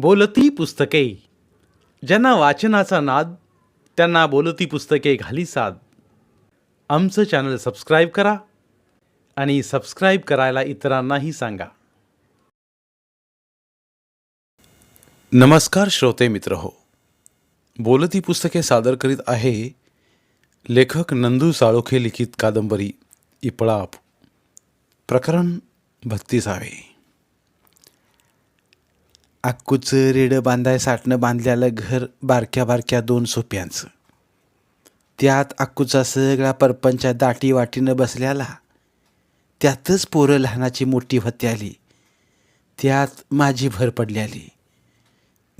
बोलती पुस्तके. ज्यांना वाचनाचा नाद त्यांना बोलती पुस्तके घाली साद. आमचं चॅनल सबस्क्राईब करा आणि सबस्क्राईब करायला इतरांनाही सांगा. नमस्कार श्रोते मित्र हो बोलती पुस्तके सादर करीत आहे लेखक नंदू साळोखे लिखित कादंबरी इपळाप. प्रकरण बत्तीसावे. अक्कूचं रेडं बांधाय साठणं बांधलेलं घर बारक्या बारक्या दोन सोप्यांचं. त्यात अक्कूचा सगळा परपंचा दाटी वाटीनं बसल्याला त्यातच पोरं लहानाची मोठी होती आली त्यात माझी भर पडल्याली.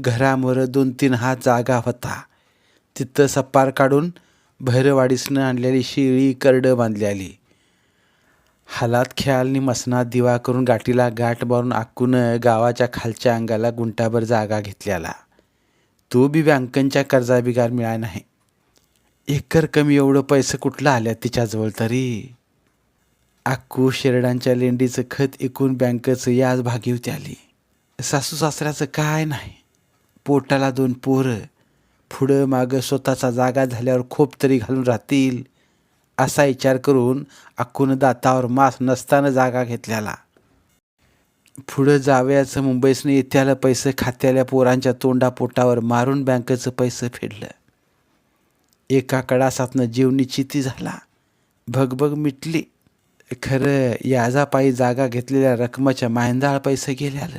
घरामोरं दोन तीन हात जागा होता तिथं सप्पार काढून भैरवाडीसनं आणलेली शिळी करडं बांधली आली हालात खेळालनी मसनात दिवा करून गाठीला गाठ मारून आकून गावाच्या खालच्या अंगाला गुंटाभर जागा घेतल्याला. तो बी बँकांच्या कर्जाबिगार मिळाय नाही. एकर कमी एवढं पैसे कुठलं आल्या तिच्याजवळ तरी? आक्कू शेरडांच्या लेंडीचं खत एकूण बँकेचं याच भागी होती आली. सासू सासऱ्याचं काय नाही. पोटाला दोन पोरं. पुढं मागं स्वतःचा जागा झाल्यावर खोप तरी घालून राहतील. असा विचार करून अक्कून दातावर मास नसताना जागा घेतल्याला. पुढं जावयाचं मुंबईसनं येत्याला पैसे खात्याल्या पोरांच्या तोंडापोटावर मारून बँकेचं पैसे फेडलं. एका कडासातनं जीवनी चिती झाला. भगभग मिटली. खरं याजापायी जागा घेतलेल्या रकमेच्या मायंदाळ पैसे गेल्यालं.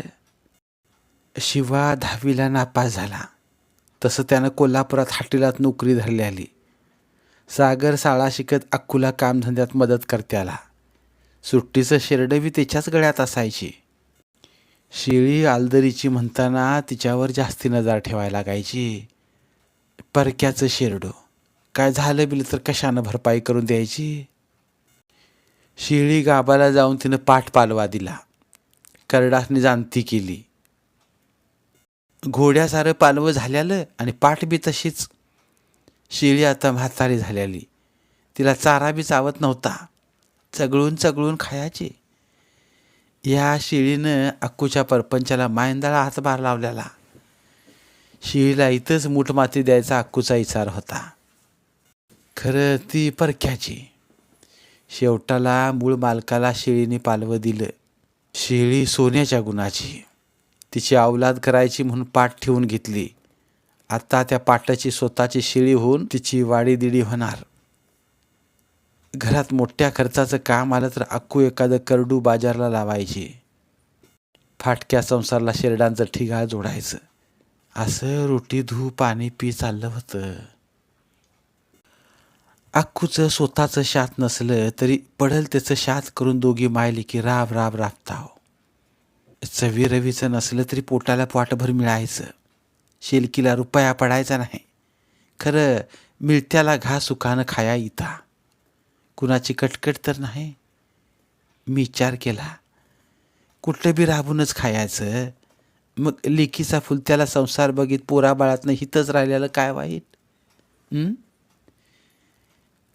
शिवा दहावीला नापास झाला. तसं त्यानं कोल्हापुरात हाटीलात नोकरी धरली आली सागर शाळा शिकत अक्कूला कामधंद्यात मदत करत्याला. सुट्टीचं शेरडं बी त्याच्याच गळ्यात असायची. शिळी आलदरीची म्हणताना तिच्यावर जास्ती नजर ठेवायला लागायची. परक्याचं शेरडो. काय झालं बिल तर कशानं भरपाई करून द्यायची? शिळी गाबाला जाऊन तिनं पाठ पालवा दिला. करडासनी जाणती केली. घोड्यासारं पालवं झाल्यालं आणि पाठ बी तशीच. शिळी आता म्हातारी झालेली. तिला चारा बी चावत नव्हता. चगळून चगळून खायची. या शिळीनं अक्कूच्या परपंचाला मायंदाळा हातभार लावलेला. शिळीला इथंच मूठमाती द्यायचा अक्कूचा इचार होता. खरं ती परख्याची. शेवटाला मूळ मालकाला शेळीने पालवं दिलं. शेळी सोन्याच्या गुणाची. तिची अवलाद करायची म्हणून पाठ ठेवून घेतली. आता त्या पाटाची स्वतःची शिळी होऊन तिची वाडीदिडी होणार. घरात मोठ्या खर्चाचं काम आलं तर अक्कू एखादं करडू बाजारला लावायची. फाटक्या संसारला शेरडांचं ठिगाळ जोडायचं. असं रोटी धू पाणी पी चाललं होतं. अक्कूचं स्वतःचं शात नसलं तरी पडल त्याचं शात करून दोघी मायली की राब राब राबताव. चवी रवीचं नसलं तरी पोटाला पाटभर मिळायचं. शेलकीला रुपया पडायचा नाही. खरं मिळत्याला घा सुखानं खाया इता कुणाची कटकट तर नाही? मी विचार केला कुठलं बी राबूनच खायचं? मग लेकीचा फुलत्याला संसार बघित पोरा बाळातनं हितच राहिलेलं काय वाईट?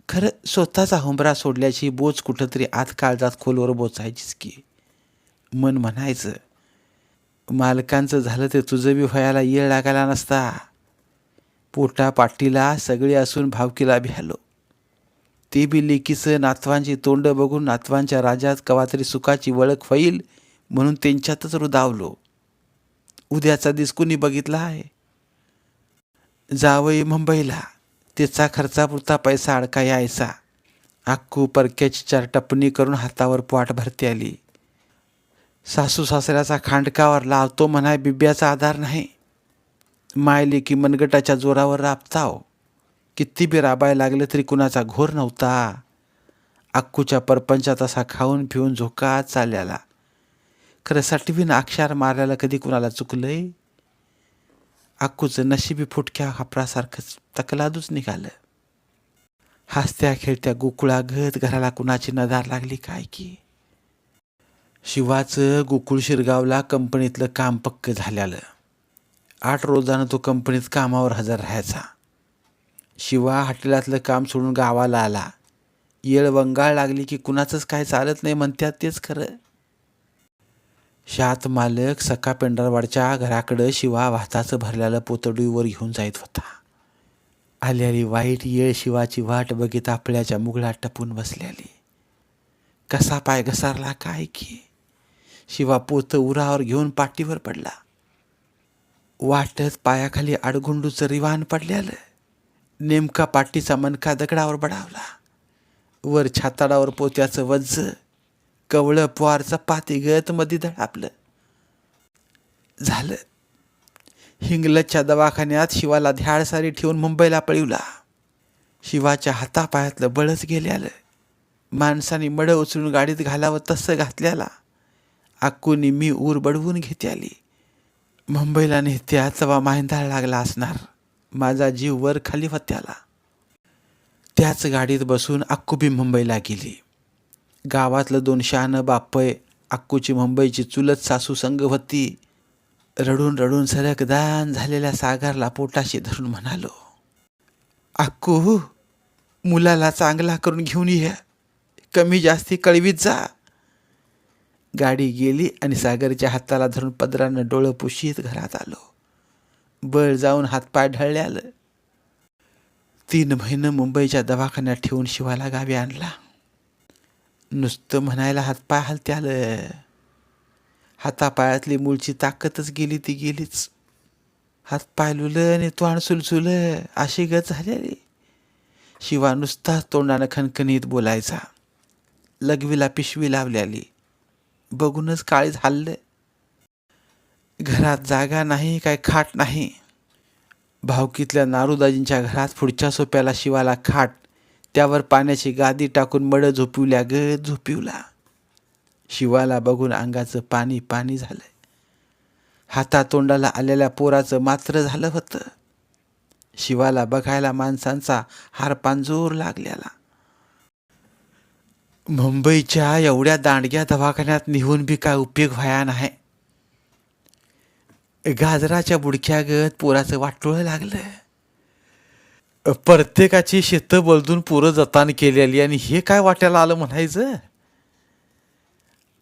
खरं स्वतःचा हुंबरा सोडल्याची बोच कुठंतरी आत काळजात खोलवर बोचायचीच की. मन म्हणायचं मालकांचं झालं ते तुझं बी व्हायला येळ लागायला नसता. पोटा पाटीला सगळे असून भावकीला भ्यालो ते बी लेकीचं नातवांची तोंड बघून नातवांच्या राजात कवातरी सुखाची वळख होईल म्हणून त्यांच्यातच रुदावलो. उद्याचा दिस कुणी बघितला आहे? जावई मुंबईला. त्याचा खर्चापुरता पैसा अडका यायचा आक्कू परक्याची चार टपणी करून हातावर पाट भरती आली. सासू सासऱ्याचा खांडकावर लावतो म्हणाय बिब्याचा आधार नाही. मायली की मनगटाच्या जोरावर राबताव. किती बी राबायला लागलं तरी कुणाचा घोर नव्हता. अक्कूच्या परपंचात असा खाऊन पिऊन झोका चालल्याला. खरं सटवीन अक्षार मारायला कधी कुणाला चुकलंय? अक्कूचं नशिबी फुटक्या हापरासारखंच तकलादूच निघालं. हसत्या खेळत्या गोकुळागत घराला कुणाची नदार लागली काय की? शिवाचं गोकुळ शिरगावला कंपनीतलं काम पक्क झाल्यालं. आठ रोजानं तो कंपनीत कामावर हजर राहायचा. शिवा हॉटेलातलं काम सोडून गावाला आला. येळ वंगाळ लागली की कुणाचंच काय चालत नाही म्हणतात तेच खरं. शात मालक सका पेंढारवाडच्या घराकडं शिवा भाताचं भरलेलं पोतडीवर घेऊन जात होता. आल्याली वाईट येळ शिवाची वाट बघित आपल्याच्या मुगळात टपून बसलेली. कसा पाय घसारला काय की? शिवा पोत उरावर घेऊन पाठीवर पडला. वाटत पायाखाली आडगुंडूचं रिवाण पडलेलं. नेमका पाठीचा मनका दगडावर बडावला. वर छाताडावर पोत्याचं वज्ज कवळं पोहारचं पातीगत मध्ये धडापलं झालं. हिंगलजच्या दवाखान्यात शिवाला ध्याळसारी ठेवून मुंबईला पळवला. शिवाच्या हातापायातलं बळच गेल्यालं. माणसाने मड उचलून गाडीत घालावं तसं घातल्याला. अक्कूनी मी ऊर बडवून घेते आली. मुंबईला नेत्या तवा माहिंदाळ लागला असणार. माझा जीव वर खाली होत्याला त्याच गाडीत बसून अक्कू बी मुंबईला गेली. गावातलं दोन शहाणं बापय अक्कूची मुंबईची चुलत सासू संग होती. रडून रडून सरकदान झालेल्या सागरला पोटाशी धरून म्हणालो अक्कू मुलाला चांगला करून घेऊन ये. कमी जास्ती कळवीत जा. गाडी गेली आणि सागरच्या हाताला धरून पदरानं डोळं पुशीत घरात आलो. बळ जाऊन हातपाय ढळले आलं. तीन महिनं मुंबईच्या दवाखान्यात ठेवून शिवाला गावी आणला. नुसतं म्हणायला हातपाय हलते आलं. हातापायातली मूळची ताकदच गेली ती गेलीच. हातपाय लुलं आणि तोंड सुलसुलं अशी गत झालेली. शिवा नुसता तोंडानं खणखणीत बोलायचा. लघवीला पिशवी लावलेली. बघूनच काळीज हल्लं. घरात जागा नाही काय खाट नाही. भावकीतल्या नारूदाजींच्या घरात पुढच्या सोप्याला शिवाला खाट. त्यावर पाण्याची गादी टाकून मड झोपिवल्या ग झोपिवला. शिवाला बघून अंगाचं पाणी पाणी झालं हातातोंडाला आलेल्या पोराचं मात्र झालं होतं. शिवाला बघायला माणसांचा हारपांजोर लागलेला. मुंबईच्या एवढ्या दांडग्या दवाखान्यात निघून बी काय उपयोग व्हाया नाही. गाजराच्या बुडक्यागत पोराचं वाटोळं लागलं. प्रत्येकाची शेतं बलदून पोरं जतान केलेली आणि हे काय वाट्याला आलं म्हणायचं?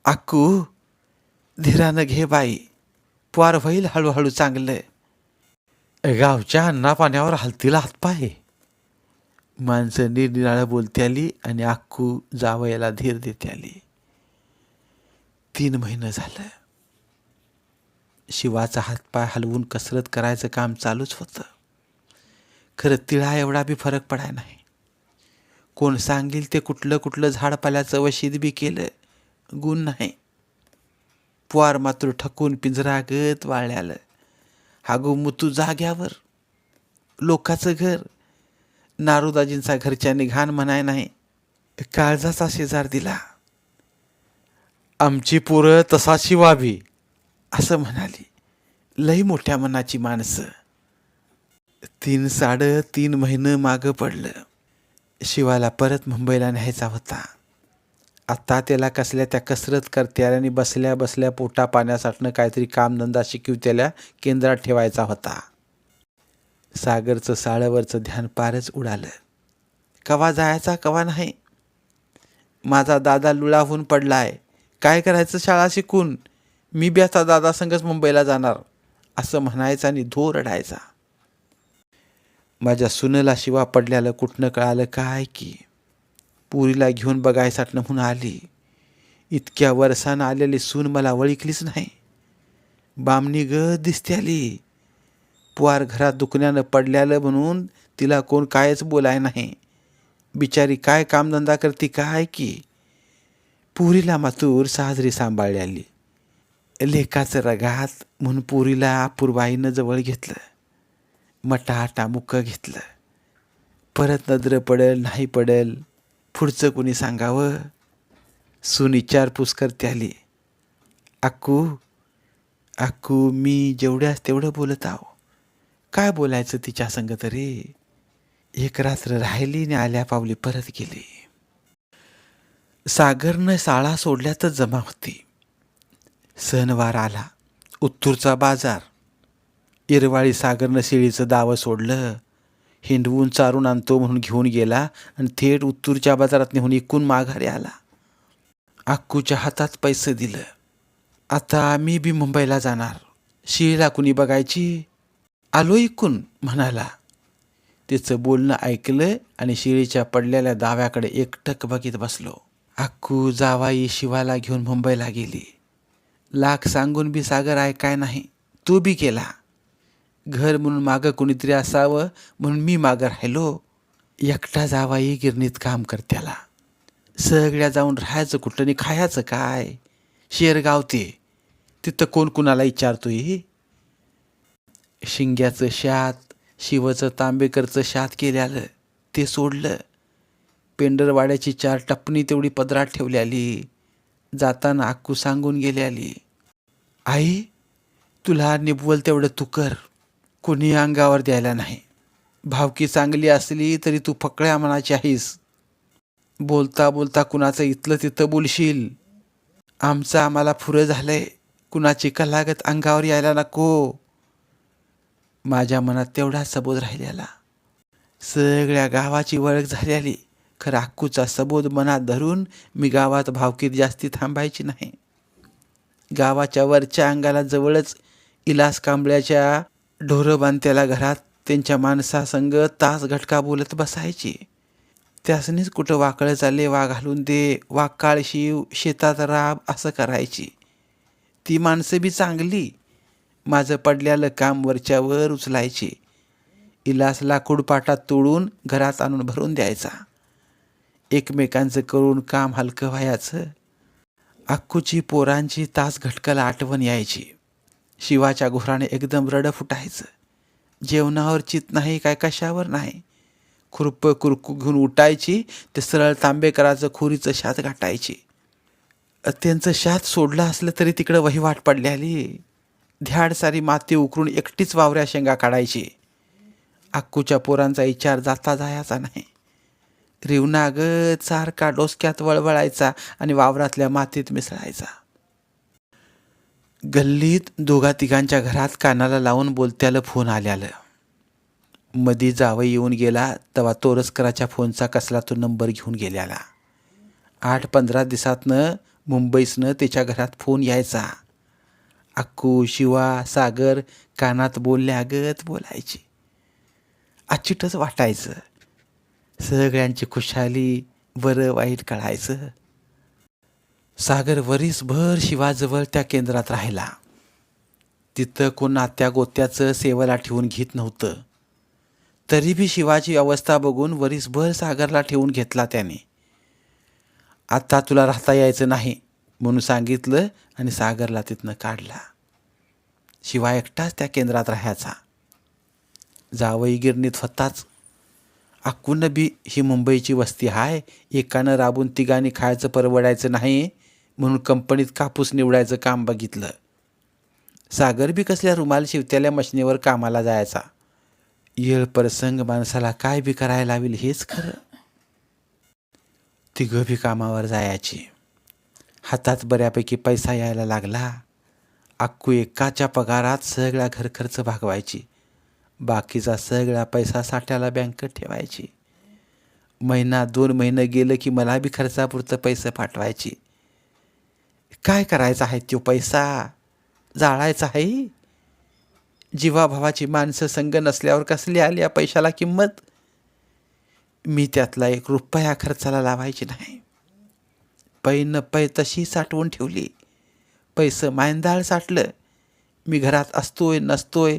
अक्कू धीरानं घे बाई. पार होईल हळूहळू चांगलं. गावच्या अन्ना पाण्यावर हलतीला हातपाय. माणसं निरनिराळं बोलते आली आणि अक्कू जावयाला धीर देते आली. तीन महिनं झालं. शिवाचा हातपाय हलवून कसरत करायचं काम चालूच होतं. खरं तिळा एवढा बी फरक पडाय नाही. कोण सांगेल ते कुठलं कुठलं झाडपाल्याचं वशीद बी केलं? गुण नाही. पुवार मात्र ठकून पिंजरागत वाळल्यालं. हागू मुतू जाग्यावर. लोकाचं घर. नारूदाजींचा घरच्यांनी घाण म्हणाय नाही. काळजाचा शेजार दिला. आमची पोरं तसाची व्हावी असं म्हणाली. लई मोठ्या मनाची माणसं. तीन साडं तीन महिनं मागं पडलं. शिवाला परत मुंबईला न्यायचा होता. आत्ता त्याला कसल्या त्या कसरत करत्याला बसल्या बसल्या पोटा पाण्यासाठनं काहीतरी कामधंदा शिकवत्याला केंद्रात ठेवायचा होता. सागरचं साळवरचं ध्यान पारच उडालं. कवा जायचा कवा नाही. माझा दादा लुळाहून पडला आहे काय करायचं शाळा शिकून? मी बी आता दादा संगच मुंबईला जाणार असं म्हणायचं आणि धो रडायचा. माझ्या सुनेला शिवा पडल्याला कुठनं कळालं काय की? पुरीला घेऊन बघायसाठी म्हणून आली. इतक्या वर्षानं आलेली सून मला वळिकलीच नाही. बामणी ग दिसते आली पुवार घरात दुखण्यानं पडल्यालं म्हणून तिला कोण कायच बोलाय नाही. बिचारी काय कामधंदा करती काय की? पुरीला मातूर साजरी सांभाळली आली. लेखाचं रगात म्हणून पुरीला अपूर्बाईनं जवळ घेतलं. मटाटा मुक्क घेतलं. परत नजरं पडेल नाही पडेल पुढचं कुणी सांगावं? सून विचारपूस करते आली. अक्कू अक्कू मी जेवढ्याच तेवढं बोलत आहो. काय बोलायचं तिच्या संगत रे एक रात्र राहिली आणि आल्या पावली परत गेली. सागरनं शाळा सोडल्यातच जमा होती. सणवार आला. उत्तूरचा बाजार. इरवाळी सागरनं शेळीचं दावं सोडलं. हिंडवून चारून आणतो म्हणून घेऊन गेला आणि थेट उत्तूरच्या बाजारात नेऊन इकून माघारी आला. अक्कूच्या हातात पैसे दिलं. आता मी बी मुंबईला जाणार. शिळीला कुणी बघायची? आलो ऐकून म्हणाला तिचं बोलणं ऐकलं आणि शिळीच्या पडलेल्या दाव्याकडे एकटक बघित बसलो. अक्कू जावाई शिवाला घेऊन मुंबईला गेली. लाख सांगून बी सागर आहे काय नाही तू बी केला घर म्हणून मागं कुणीतरी असावं म्हणून मी मागं राहिलो. एकटा जावाई गिरणीत काम करत्याला. सगळ्या जाऊन राहायचं कुठं आणि खायचं काय? शेरगाव ते तिथं कोण कुणाला विचारतोय? शिंग्याचं शात शिवचं तांबेकरचं शात केल्यालं ते सोडलं. पेंडरवाड्याची चार टपणी तेवढी पदरात ठेवल्याली जाताना अक्कू सांगून गेली आली. आई तुला निभवल तेवढं तू कर. कुणी अंगावर द्यायला नाही. भावकी चांगली असली तरी तू फकळ्या मनाची आहेस. बोलता बोलता कुणाचं इथलं तिथं बोलशील. आमचं आम्हाला फुरं झालंय. कुणाची कलागत अंगावर यायला नको. माझ्या मनात तेवढा सबोध राहिलेला. सगळ्या गावाची ओळख झालेली. खरं अक्कूचा सबोध मनात धरून मी गावात भावकीत जास्ती थांबायची नाही. गावाच्या वरच्या अंगाला जवळच इलास कांबळ्याच्या ढोरं बांधत्याला घरात त्यांच्या माणसासंग तास घटका बोलत बसायची. त्यासनीच कुठं वाकळं चालले वा घालून दे वाकाळ शिव शेतात राब असं करायची. ती माणसं बी चांगली. माझं पडलेलं काम वरच्यावर उचलायची. इलास लाकूड पाटात तोडून घरात आणून भरून द्यायचा. एकमेकांचं करून काम हलकं व्हायचं. अक्कूची पोरांची तास घटकाला आठवण यायची. शिवाच्या घोराने एकदम रड फुटायचं. जेवणावर चित नाही काय कशावर नाही. खुरप कुरकू घेऊन उठायची ते सरळ तांबेकराचं खुरीचं शात गाठायची. त्यांचं शात सोडलं असलं तरी तिकडं वहिवाट पडल्याली ध्याड सारी माती उकरून एकटीच वावऱ्या शेंगा काढायची. अक्कूच्या पोरांचा विचार जाता जायचा नाही. रिवनागत सारखा डोसक्यात वळवळायचा आणि वावरातल्या मातीत मिसळायचा. गल्लीत दोघा तिघांच्या घरात कानाला लावून बोलत्याला फोन आल्यालं. मधी जावं येऊन गेला तेव्हा तोरसकराच्या फोनचा कसला तो नंबर घेऊन गेल्याला. आठ पंधरा दिवसातनं मुंबईसनं त्याच्या घरात फोन यायचा. अक्कू शिवा सागर कानात बोलल्यागत बोलायची. अच्चिटच वाटायचं. सगळ्यांची खुशाली बरं वाईट कळायचं. सागर वरीसभर शिवाजवळ त्या केंद्रात राहिला. तिथं कोण आत्या गोत्याचं सेवेला ठेवून घेत नव्हतं. तरी बी शिवाची अवस्था बघून वरीसभर सागरला ठेवून घेतला त्याने. आता तुला राहता यायचं नाही. म्हणून सांगितलं आणि सागरला तिथनं काढला. शिवाय एकटाच त्या केंद्रात राहायचा. जावई गिरणीत होताच. अक्कून बी ही मुंबईची वस्ती हाय एकानं राबून तिघांनी खायचं परवडायचं नाही म्हणून कंपनीत कापूस निवडायचं काम बघितलं. सागर बी कसल्या रुमाल शिवत्याल्या मशनीवर कामाला जायचा. येळ प्रसंग माणसाला काय बी करायला लावेल हेच खरं. तिघं बी कामावर जायची. हातात बऱ्यापैकी पैसा यायला लागला. अक्कू एकाच्या पगारात सगळा घरखर्च भागवायची. बाकीचा सगळा पैसा साठ्याला बँकेत ठेवायची. महिना दोन महिने गेलं की मला बी खर्चापुरतं पैसे पाठवायची. काय करायचं आहे तो पैसा? जाळायचा आहे? जीवाभावाची माणसं संग नसल्यावर कसली आली या पैशाला किंमत? मी त्यातला एक रुपया खर्चाला लावायची नाही. पै न पै तशी साठवून ठेवली. पैसं मायंदाळ साठलं. मी घरात असतोय नसतोय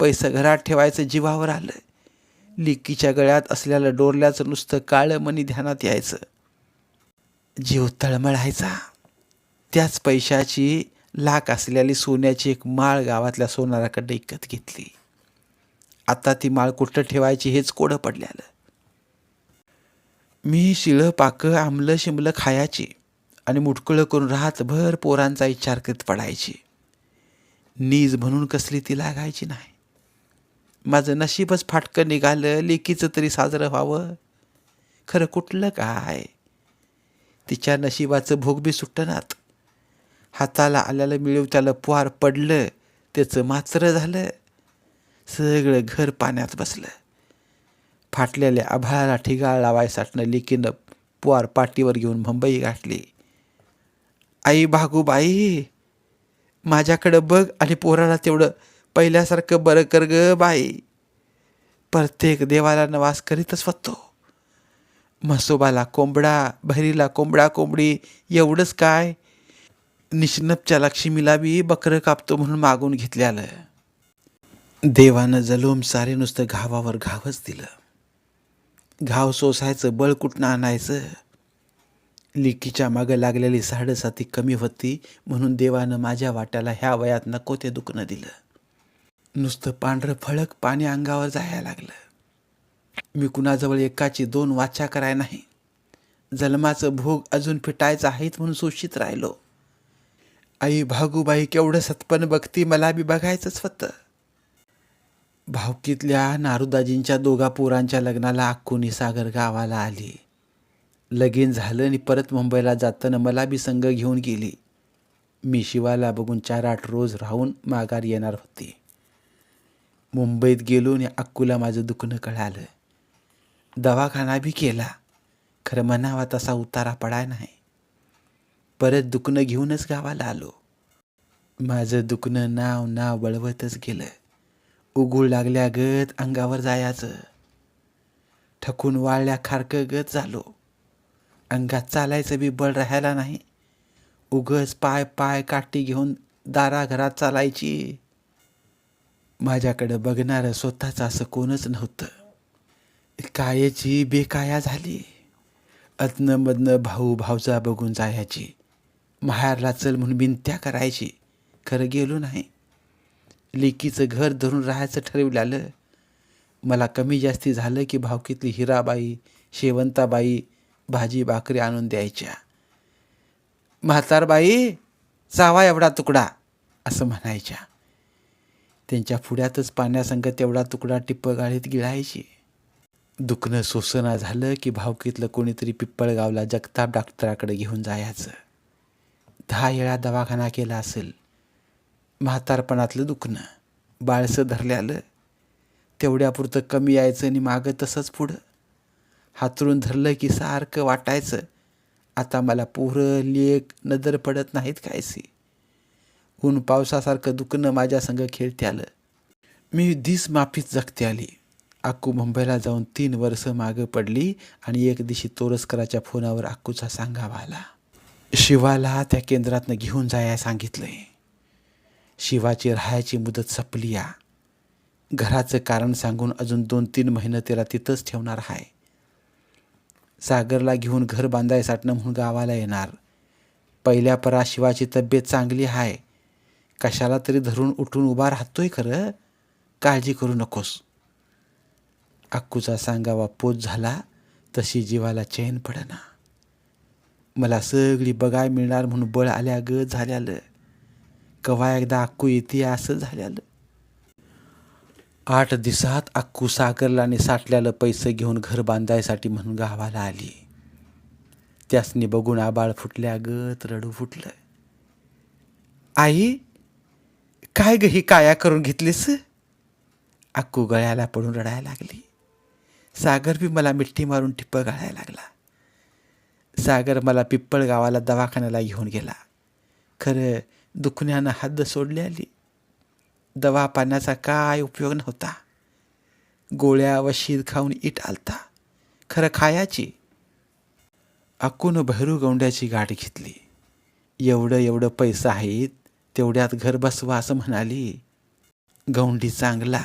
पैसं घरात ठेवायचं जीवावर आलं. लिकीच्या गळ्यात असलेलं डोरल्याचं नुसतं काळं मनी ध्यानात यायचं. जीव तळमळायचा. त्याच पैशाची लाख असलेली सोन्याची एक माळ गावातल्या सोनाराकडे इकत घेतली. आता ती माळ कुठं ठेवायची हेच कोडं पडल्यालं. मी शिळं पाकं आमलं शिमलं खायाची आणि मुटकुळं करून रातभर पोरांचा विचार करीत पडायची. नीज म्हणून कसली ती लागायची नाही. माझं नशीबच फाटकं निघालं लेकीचं तरी साजरं व्हावं. खरं कुठलं काय? तिच्या नशिबाचं भोग बी सुटनात. हाताला आल्याला मिळव त्याला पुहार पडलं त्याचं मात्र झालं. सगळं घर पाण्यात बसलं. फाटलेल्या आभाळाला ठिगाळ लावायसाठनं लेकीनं पुवार पाटीवर घेऊन मुंबई गाठली. आई भागूबाई माझ्याकडं बघ आणि पोराला तेवढं पहिल्यासारखं बरं कर ग बाई. प्रत्येक देवाला नवास करीतच फतो म्हसोबाला कोंबडा भैरीला कोंबडा कोंबडी एवढंच काय? निष्णपच्या लक्ष्मीला बी बकरं कापतो म्हणून मागून घेतल्यालं. देवानं जलोम सारे नुसतं घावावर घावच दिलं. घाव सोसायचं बळ कुठनं आणायचं? लिकीच्या मागं लागलेली साडेसाती कमी होती म्हणून देवानं माझ्या वाट्याला ह्या वयात नको ते दुखणं दिलं. नुसतं पांढरं फळक पाणी अंगावर जायला लागलं. मी कुणाजवळ एकाची दोन वाचा कराय नाही. जन्माचं भोग अजून फिटायचं आहेत म्हणून सुशित राहिलो. आई भागूबाई केवढं सत्पन बघती मला बी बघायचंच होतं. भावकीतल्या नारुदाजींच्या दोघा पोरांच्या लग्नाला अक्कुनी सागर गावाला आली. लगीन झालं आणि परत मुंबईला जाताना मला बी संघ घेऊन गेली. मी शिवाला बघून चार आठ रोज राहून माघार येणार होती. मुंबईत गेलो आणि अक्कूला माझं दुखणं कळालं. दवाखाना बी केला. खरं म्हणावा तसा उतारा पडाय नाही. परत दुखणं घेऊनच गावाला आलो. माझं दुखणं नाव नाव बळवतच गेलं. उगूळ लागल्या गत अंगावर जायचं. ठकून वाळल्या खारकं गत झालो. अंगात चालायचं बी बळ राहायला नाही. उगस पाय पाय काठी घेऊन दारा घरात चालायची. माझ्याकडं बघणारं स्वतःच असं कोणच नव्हतं. कायची बेकाया झाली. अदनं भाऊ भावजा बघून जायची. माहेरला चल म्हणून बिनत्या करायची. खरं गेलो नाही. लेकीचं घर धरून राहायचं ठरवलेलं मला कमी जास्ती झालं की भावकीतली हिराबाई शेवंताबाई भाजी भाकरी आणून द्यायच्या. म्हातारबाई चावा एवढा तुकडा असं म्हणायच्या. त्यांच्या पुढ्यातच पाण्यासंगत तेवढा तुकडा टिप्प गाळीत गिळायची. दुखणं सोसना झालं की भावकीतलं कोणीतरी पिप्पळगावला जगताप डॉक्टराकडे घेऊन जायचं. दहा वेळा दवाखाना केला असेल. म्हातारपणातलं दुखणं. बाळसं धरले आलं तेवढ्यापुरतं कमी यायचं आणि मागं तसंच पुढं. हातरून धरलं की सारखं वाटायचं. आता मला पोरं लेक नजर पडत नाहीत कायसी. ऊन पावसासारखं दुखणं माझ्या संग खेळते आलं मी दिस माफीत जगते आली. अक्कू मुंबईला जाऊन तीन वर्ष मागं पडली आणि एक दिवशी तोरसकराच्या फोनावर अक्कूचा सांगावा आला. शिवाला त्या केंद्रातनं घेऊन जाया सांगितलंय. शिवाची राहायची मुदत संपली या. घराचं कारण सांगून अजून दोन तीन महिने त्याला तिथंच ठेवणार आहे सागरला घेऊन घर बांधायसाठनं म्हणून गावाला येणार. पहिल्या परा शिवाची तब्येत चांगली आहे कशाला तरी धरून उठून उभा राहतोय खरं? काळजी करू नकोस. अक्कूचा सांगावा पोत झाला तशी जीवाला चैन पडना. मला सगळी बघाय मिळणार म्हणून बळ आल्या ग झाल्यालं. कवा एकदा अक्कू येते असं झाल्यालं आठ दिवसात अक्कू सागरला साठल्यालं पैसे घेऊन घर बांधायसाठी म्हणून गावाला आली. त्यासनी बघून आबाळ फुटल्या गत रडू फुटलं. आई काय ग ही काया करून घेतलीस? अक्कू गळ्याला पडून रडायला लागली. सागर बी मला मिठी मारून टिप्प गाळायला लागला. सागर मला पिप्पळ गावाला दवाखान्याला घेऊन गेला. खरं दुखण्यानं हद्द सोडली आली दवा पाण्याचा काय उपयोग नव्हता. गोळ्या व शीत खाऊन इट आलता. खरं खायाची. अक्कून भैरू गौंड्याची गाठ घेतली. एवढं एवढं पैसा आहेत तेवढ्यात घर बसवा असं म्हणाली. गौंडी चांगला.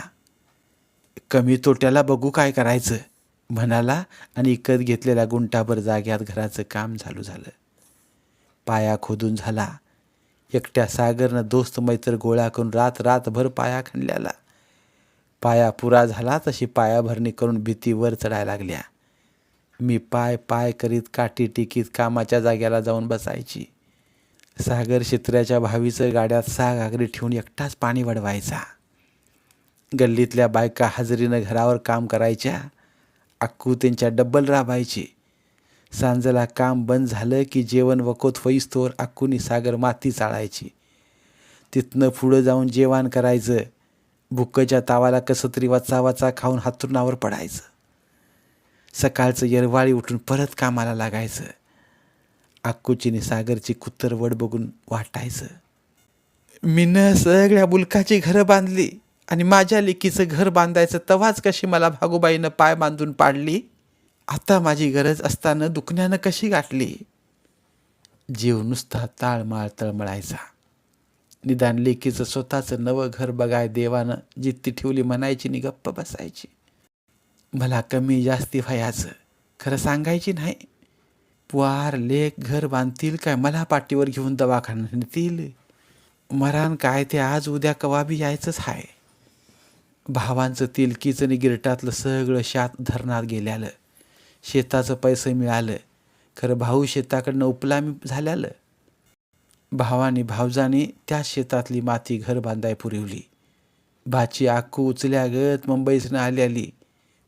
कमी तोट्याला बघू काय करायचं म्हणाला आणि इकत घेतलेल्या गुंटाभर जाग्यात घराचं काम चालू झालं. पाया खोदून झाला. एकट्या सागरनं दोस्त मैत्र गोळा करून रात रातभर पाया खणल्याला. पाया पुरा झाला तशी पायाभरणी करून भीतीवर चढायला लागल्या. मी पाय पाय करीत काठी टिकीत कामाच्या जाग्याला जाऊन बसायची. सागर शित्र्याच्या भावीचं गाड्यात सा घागरी ठेवून एकटाच पाणी वडवायचा गल्लीतल्या बायका हजेरीनं घरावर काम करायच्या. अक्कू त्यांच्या डब्बल राबायची. सांजला काम बंद झालं की जेवण वकोत होईस्तोवर अक्कूनी सागर माती चाळायची. तिथनं पुढं जाऊन जेवण करायचं. भुक्कच्या तावाला कसं तरी वाचा वाचा खाऊन हातरुणावर पडायचं. सकाळचं येरवाळी उठून परत कामाला लागायचं. अक्कूची सागरची कुत्तर वड बघून वाटायचं. मीनं सगळ्या बुलकाची घरं बांधली आणि माझ्या लेकीचं घर बांधायचं तवाच कशी मला भागोबाईनं पाय बांधून पाडली? आता माझी गरज असताना दुखण्यानं कशी गाठली? जीव नुसता ताळमाळ तळमळायचा. निदान लेकीचं स्वतःचं नवं घर बघाय देवानं जित्ती ठेवली म्हणायची नि गप्प बसायची. मला कमी जास्ती व्हायचं. खरं सांगायची नाही. पुआर लेख घर बांधतील काय? मला पाठीवर घेऊन दवाखाना नेतील? मरान काय ते आज उद्या कवाबी यायचंच आहे भावांचं तिलकीचं आणि गिरटातलं सगळं शात धरणात गेल्यालं. शेताचं पैसे मिळालं. खरं भाऊ शेताकडनं उपलामी झाल्यालं. भावानी भावजाने त्या शेतातली माती घर बांधाय पुरवली. भाची आखू उचल्यागत मुंबईसनं आल्याली.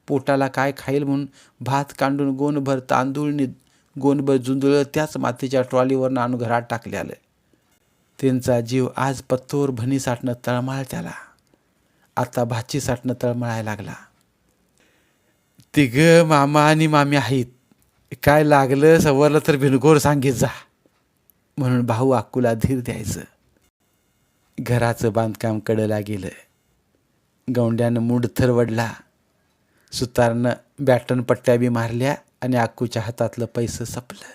पोटाला काय खाईल म्हणून भात कांडून गोणभर तांदूळनी गोणभर जुंदळं त्याच मातीच्या ट्रॉलीवरनं आणून घरात टाकल्यालं. त्यांचा जीव आज पत्तोर भनी साठणं तळमळ त्याला. आता भाची साठणं तळमळायला लागला. तिघं मामा आणि मामी आहेत. काय लागलं सवरलं तर भिनगोर सांगित जा. म्हणून भाऊ अक्कूला धीर द्यायचं. घराचं बांधकाम कडला गेलं. गवंड्यानं मूड थरवडला सुतारनं बॅटन पट्ट्या बी मारल्या आणि अक्कूच्या हातातलं पैसं सपलं.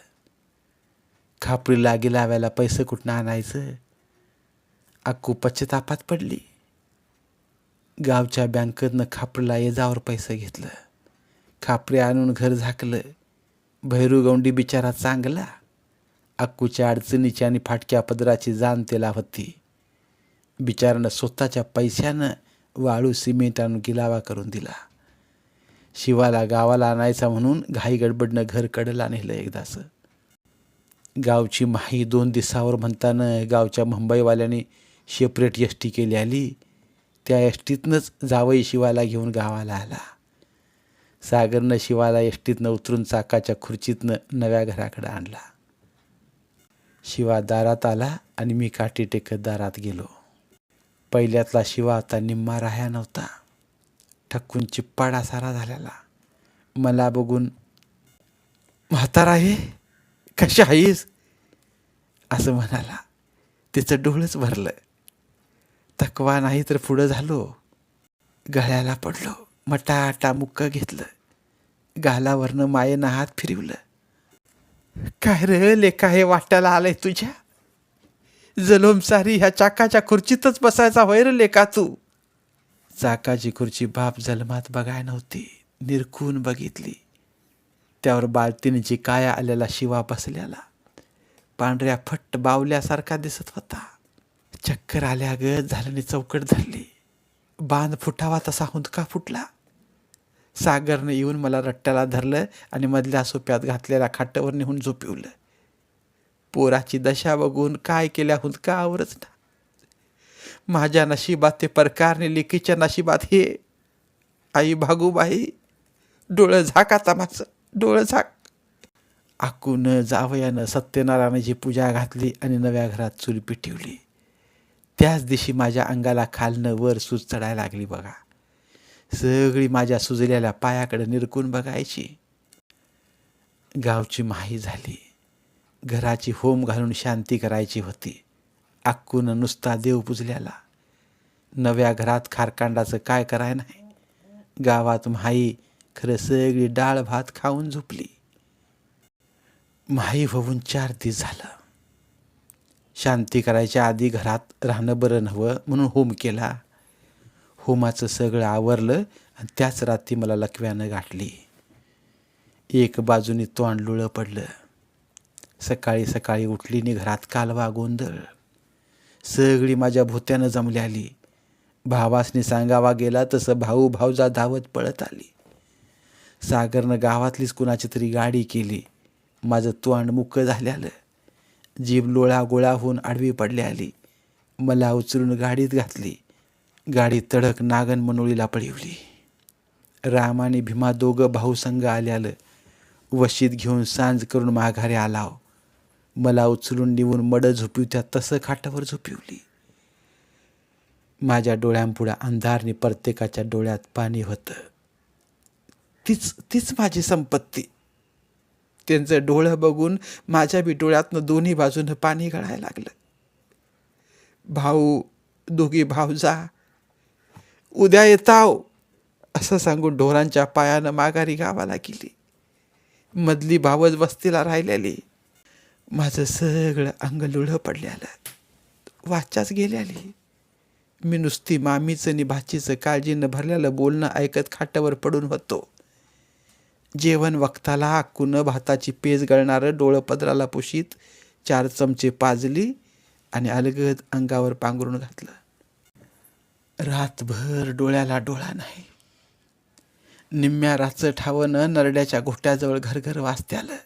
खापरी लागी लावायला पैसे कुठनं आणायचं? अक्कू पश्चतापात पडली. गावच्या बँकेतनं खापरीला येजावर पैसे घेतलं. खापरे आणून घर झाकलं. भैरूगौंडी बिचारा चांगला. अक्कूच्या अडचणीची आणि फाटक्या पदराची जाण त्याला होती. बिचारानं स्वतःच्या पैशानं वाळू सिमेंट आणून गिलावा करून दिला. शिवाला गावाला आणायचा म्हणून घाई गडबडनं घर कडला नेलं एकदाचं. गावची माही दोन दिवसावर म्हणताना गावच्या मुंबईवाल्याने सेपरेट एस टी केली आली. त्या एस टीतनंच जावई शिवाला घेऊन गावाला आला. सागरनं शिवाला एस उतरून चाकाच्या खुर्चीतनं नव्या घराकडे आणला. शिवा दारात आला आणि मी काठी टेकत दारात गेलो. पहिल्यातला शिवा आता निम्मा राह्या नव्हता. ठक्कून चिप्पाडा सारा झालेला मला बघून म्हातारा आहे कशी आहेस? असं म्हणाला. तिचं डोळंच भरलं. तकवा नाही तर पुढं झालो. गळ्याला पडलो. मटाटा मुक्क घेतलं. गालावरनं मायेनं हात फिरवलं. काय रे लेका हे वाट्याला आलंय तुझ्या? जलोम सारी ह्या चाकाच्या खुर्चीतच बसायचा होय रे लेखा तू. चाकाची खुर्ची बाप जलमात बघाय नव्हती निरखून बघितली. त्यावर बाळतीनीची काया आलेला शिवा बसल्याला पांढऱ्या फट्ट बावल्यासारखा दिसत होता. चक्कर आल्या गत झाल्याने चौकट धरली बांध फुटावा तसा हुंदका फुटला. सागरनं येऊन मला रट्ट्याला धरलं आणि मधल्या सोप्यात घातलेल्या खाटावर नेऊन झोपिवलं. पोराची दशा बघून काय केल्या हुंदका आवरच ना. माझ्या नशिबात ते परकारने लेकीच्या नशिबात हे. आई भागूबाई डोळं झाक आता माझं डोळं झाक. आकून जावयानं सत्यनारायणाची पूजा घातली आणि नव्या घरात चुलपी ठेवली. त्याच दिवशी माझ्या अंगाला खालनं वर सूज चढायला लागली बघा. सगळी माझ्या सुजलेल्या पायाकडे निरकून बघायची. गावची माही झाली. घराची होम घालून शांती करायची होती. आक्कून नुसता देव पुजल्याला नव्या घरात खारकांडाचं काय कराय नाही. गावात माई खरं सगळी डाळ भात खाऊन झोपली. माई होऊन चार दिवस झालं. शांती करायच्या आधी घरात राहणं बरं नव्हं म्हणून होम केला. होमाचं सगळं आवरलं आणि त्याच रात्री मला लकव्यानं गाठली. एक बाजूने तोंड लुळं पडलं. सकाळी सकाळी उठली नि घरात कालवा गोंधळ. सगळी माझ्या भोत्यानं जमली आली. भावासनी सांगावा गेला तसं भाऊ भाऊजा धावत पळत आली. सागरनं गावातलीच कुणाची तरी गाडी केली. माझं तोंड मुक्क झाल्यालं. जीभ लोळा गोळा होऊन आडवी पडली आली. मला उचलून गाडीत घातली. गाडी तडक नागन मनोळीला पळवली. राम आणि भीमा दोघं भाऊ संघ आल्यालं वशीत घेऊन सांज करून माघारी आलाव. मला उचलून निवून मड झोपिवत्या तसं खाटावर झोपिवली. माझ्या डोळ्यांपुढं अंधारने प्रत्येकाच्या डोळ्यात पाणी होतं. तीच तीच माझी संपत्ती. त्यांचं डोळं बघून माझ्या बी डोळ्यातनं दोन्ही बाजूनं पाणी गळायला लागलं. भाऊ दोघी भाऊजा उद्या येताव असं सांगून ढोरांच्या पायानं माघारी गावाला गेली. मधली भावज वस्तीला राहिलेली. माझं सगळं अंग लुळं पडलेलं वाचाच गेल्याली. मी नुसती मामीचं आणि भाचीचं काळजीनं भरलेलं बोलणं ऐकत खाटावर पडून होतो. जेवण वक्ताला आकुनं भाताची पेज गळणारं डोळं पदराला पुशीत चार चमचे पाजली आणि अलगद अंगावर पांघरून घातलं. रातभर डोळ्याला डोळा नाही. निम्म्या राचं ठावनं नरड्याच्या घोट्याजवळ घरघर वाचत्यालं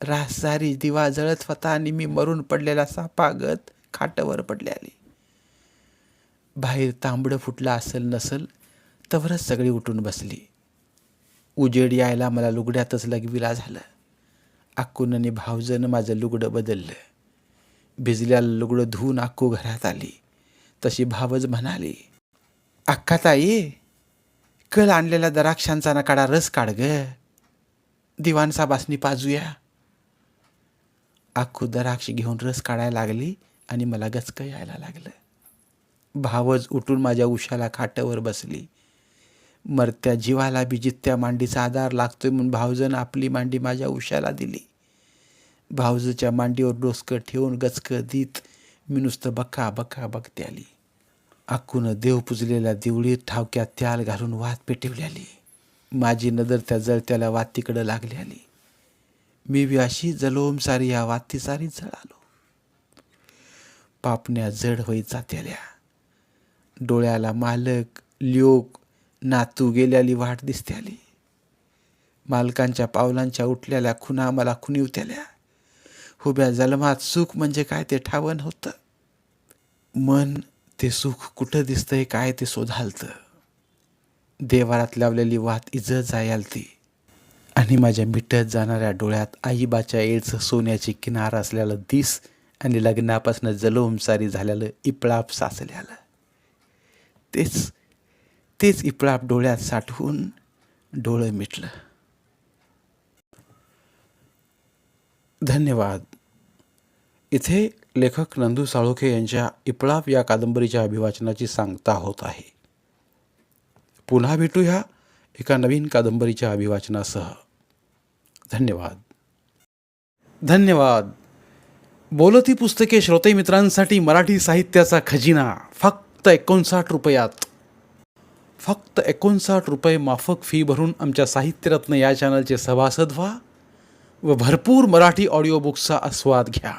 रास सारी दिवा जळत होता आणि मी मरून पडलेला सापागत पडले पडल्याली. बाहेर तांबडं फुटलं असेल नसल तवरच सगळी उठून बसली. उजेड यायला मला लुगड्यातच लगविला झालं. अक्कूनने भावजनं माझं लुगडं बदललं. भिजल्याला लुगडं धुवून अक्कू घरात आली. तशी भावज म्हणाली अक्काताई कल आणलेला द्राक्षांचा नकाडा रस काढ ग. दिवाणसाबासनी पाजूया. अख्खू द्राक्ष घेऊन रस काढायला लागली आणि मला गचकं यायला लागलं. भावज उठून माझ्या उशाला खाटावर बसली. मरत्या जीवाला बी जित्या मांडीचा आधार लागतोय म्हणून भावजन आपली मांडी माझ्या उशाला दिली. भावजच्या मांडीवर डोसकं ठेवून गचकं देत मी नुसतं बक्का बक्का बघते आली अक्कून देव पुजलेल्या दिवळीत ठावक्यात त्याल घालून वात पेटवल्याली. माझी नजर त्या जळत्याला वातीकडं लागली आली मी बी अशी जलोम सारी या वाती सारी जळालो. पापण्या जड होईत जात्याल्या. डोळ्याला मालक ल्योक नातू गेल्याली वाट दिसते आली मालकांच्या पावलांच्या उठलेल्या खुना मला खुनिवत्याल्या हुब्या जन्मात सुख म्हणजे काय ते ठावण होतं. मन ते सुख कुठं दिसतंय काय ते शोधालतं. देवारात लावलेली वात इजत जायालती. आणि माझ्या मिटत जाणाऱ्या डोळ्यात आईबाच्या एळचं सोन्याची किनार असलेलं दिस आणि लग्नापासून जलोमसारी झालेलं इपळाप साचल्यालं. तेच तेच इपळाप डोळ्यात साठवून डोळं मिटलं. धन्यवाद. इथे लेखक नंदू साळोखे यांच्या इपळाप या कादंबरीच्या अभिवाचनाची सांगता होत आहे. पुन्हा भेटूया एका नवीन कादंबरीच्या अभिवाचनासह. धन्यवाद. धन्यवाद. बोलती पुस्तके श्रोते मित्रांसाठी मराठी साहित्याचा खजिना. फक्त एकोणसाठ रुपयात. फक्त एकोणसाठ रुपये माफक फी भरून आमच्या साहित्यरत्न या चॅनलचे सभासद व्हा व भरपूर मराठी ऑडिओ बुक्सचा आस्वाद घ्या.